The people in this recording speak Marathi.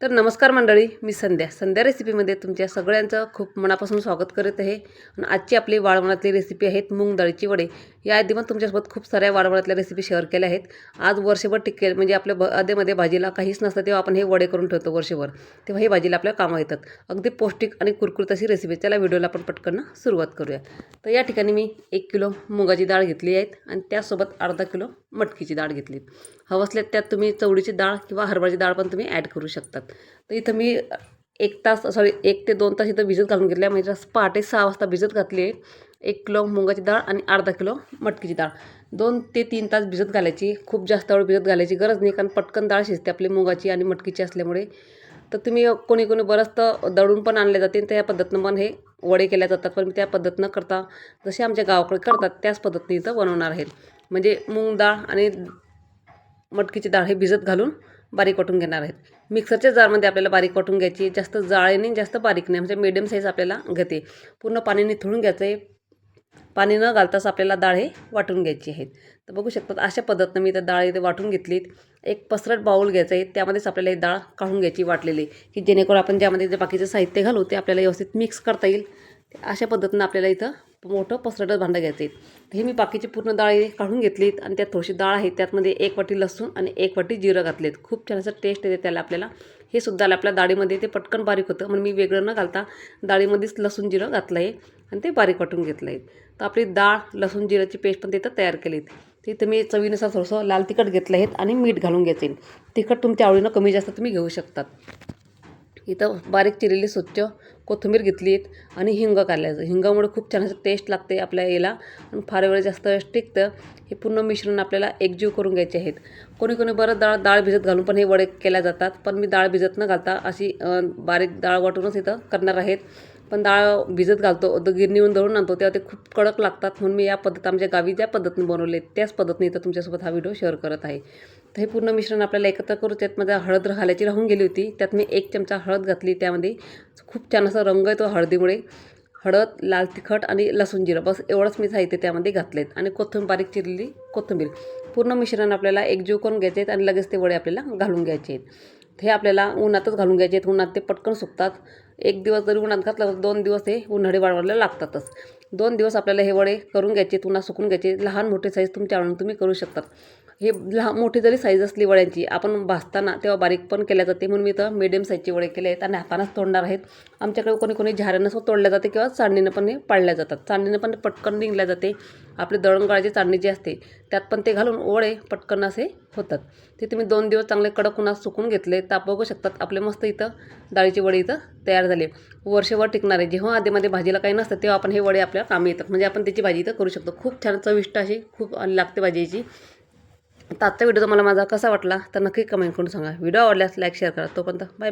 तर नमस्कार मंडळी मी संध्या. संध्या रेसिपीमध्ये तुमच्या सगळ्यांचं खूप मनापासून स्वागत करत आहे. आणि आजची आपली वाळवणातली रेसिपी आहेत मूग डाळीची वडे. या आधी पण तुमच्यासोबत खूप साऱ्या वाळवणातल्या रेसिपी शेअर केल्या आहेत. आज वर्षभर टिकेल म्हणजे आपल्या ब आधेमध्ये भाजीला काहीच नसतं तेव्हा आपण हे वडे करून ठेवतो वर्षभर. तेव्हा हे भाजीला आपल्या कामं येतात. अगदी पौष्टिक आणि कुरकुरीत अशी रेसिपी. त्याला व्हिडिओला आपण पटकन सुरुवात करूया. तर या ठिकाणी मी एक किलो मुगाची डाळ घेतली आहेत आणि त्यासोबत अर्धा किलो मटकीची डाळ घेतली हवसल्यात त्यात तुम्ही चवडीची डाळ किंवा हरभऱ्याची डाळ पण तुम्ही ॲड करू शकतात. तर इथं मी एक तास सॉरी एक ते दोन तास इथं भिजत घालून घेतल्या. म्हणजे पहाटे सहा वाजता भिजत घातली आहे. एक किलो मुगाची डाळ आणि अर्धा किलो मटकीची डाळ. दोन ते तीन तास भिजत घालायची. खूप जास्त वेळ भिजत घालायची गरज नाही. कारण पटकन डाळ शिजते आपली मुगाची आणि मटकीची असल्यामुळे. तर तुम्ही कोणी कोणी बरंच तर दळून पण आणले जाते. तर त्या पद्धतीनं पण हे वडे केल्या जातात. पण मी त्या पद्धतीनं करता जसे आमच्या गावाकडे करतात त्याच पद्धतीने इथं बनवणार आहेत. म्हणजे मूग डाळ आणि मटकीची डाळ हे भिजत घालून बारीक वाटून घेणार आहेत. मिक्सरच्या जारमध्ये आपल्याला बारीक वाटून घ्यायची जास्त जाळेने जास्त बारीक नाही म्हणजे मीडियम साईज आपल्याला घेते. पूर्ण पाणी निथळून घ्यायचं आहे पाणी न घालताच आपल्याला डाळ हे वाटून घ्यायची आहेत. तर बघू शकतात अशा पद्धतीनं मी त्या डाळ इथे वाटून घेतलीत. एक पसरट बाऊल घ्यायचं आहे त्यामध्येच आपल्याला ही डाळ काढून घ्यायची वाटलेली की जेणेकरून आपण ज्यामध्ये जे बाकीचं साहित्य घालू ते आपल्याला व्यवस्थित मिक्स करता येईल. अशा पद्धतीनं आपल्याला इथं मोठं पसरटच भांडं घ्यायचं आहे हे मी बाकीची पूर्ण डाळ काढून घेतलीत आणि त्यात थोडीशी डाळ आहे त्यातमध्ये एक वाटी लसूण आणि एक वाटी जिरं घातलेत. खूप छान असं टेस्ट येते त्याला आपल्याला. हे सुद्धा आपल्या डाळीमध्ये ते पटकन बारीक होतं म्हणून मी वेगळं न घालता डाळीमध्येच लसूण जिरं घातलं आहे आणि ते बारीक वाटून घेतलं आहे तर आपली डाळ लसूण जिराची पेस्ट पण तिथं तयार केली आहे तिथं मी चवीनुसार थोडंसं लाल तिखट घेतलं आहेत आणि मीठ घालून घ्यायचं तिखट तुमच्या आवडीनं कमी जास्त तुम्ही घेऊ शकतात. इथं बारीक चिरलेली स्वच्छ कोथिंबीर घेतलीत आणि हिंग काढल्याचं. हिंगामुळे खूप छान असं टेस्ट लागते आपल्या याला आणि फार वेळ जास्त वेळेस टिकतं. हे पूर्ण मिश्रण आपल्याला एकजीव करून घ्यायचे आहेत. कोणी कोणी बरं डाळ डाळ भिजत घालून पण हे वडे केल्या जातात. पण मी डाळ भिजत न घालता अशी बारीक डाळ वाटूनच इथं करणार आहेत. पण डाळ भिजत घालतो द गिरणीहून दळून आणतो तेव्हा ते खूप कडक लागतात. म्हणून मी या पद्धत आमच्या गावी ज्या पद्धतीने बनवले त्याच पद्धतीने इथं तुमच्यासोबत हा व्हिडिओ शेअर करत आहे. तर हे पूर्ण मिश्रण आपल्याला एकत्र करू त्यात माझ्या हळद घालायची राहून गेली होती. त्यात मी एक चमचा हळद घातली त्यामध्ये खूप छान असा रंग येतो हळदीमुळे. हळद लाल तिखट आणि लसूण जिरं बस एवढंच मी साहित्य त्यामध्ये घातलेत. आणि कोथिंबीर बारीक चिरलेली कोथिंबीर. पूर्ण मिश्रण आपल्याला एकजीव करून घ्यायचे आहेत आणि लगेच ते वडे आपल्याला घालून घ्यायचे आहेत. हे आपल्याला उन्हातच घालून घ्यायचे आहेत. उन्हात ते पटकन सुकतात. एक दिवस जरी उन्हात घातलं तर दोन दिवस हे उन्हाळे वाढवायला लागतातच. दोन दिवस आपल्याला हे वडे करून घ्यायचे उन्हात सुकून घ्यायचे लहान मोठे साईज तुमच्या आवडून तुम्ही करू शकतात. हे लहान मोठी जरी साईज असली वड्यांची आपण भाजताना तेव्हा बारीक पण केल्या जाते. म्हणून मी तर मिडियम साईजचे वडे केले आहेत. आणि हातानंच तोडणार आहेत. आमच्याकडे कोणी कोणी झाऱ्यानं सुद्धा तोडल्या जाते किंवा चांदणीनं पण हे पाळल्या जातात. चांदणीनं पण पटकन निघल्या जाते. आपले दळणगाळाची चांदणी जी असते त्यात पण ते घालून वडे पटकन असे होतात. ते तुम्ही दोन दिवस चांगले कडक उन्हात सुकून घेतले ताप बघू शकतात. आपले मस्त इथं डाळीचे वडे इथं तयार झाले. वर्षभर टिकणारे. जेव्हा आधीमध्ये भाजीला काही नसतं तेव्हा आपण हे वडे आपल्या कामी येतात. म्हणजे आपण त्याची भाजी इथं करू शकतो. खूप छान चविष्ट अशी खूप लागते भाजीची तर आजचा व्हिडिओ तुम्हाला माझा कसा वाटला तर नक्की कमेंट करून सांगा. व्हिडिओ आवडल्यास लाईक शेअर करा. तोपर्यंत बाय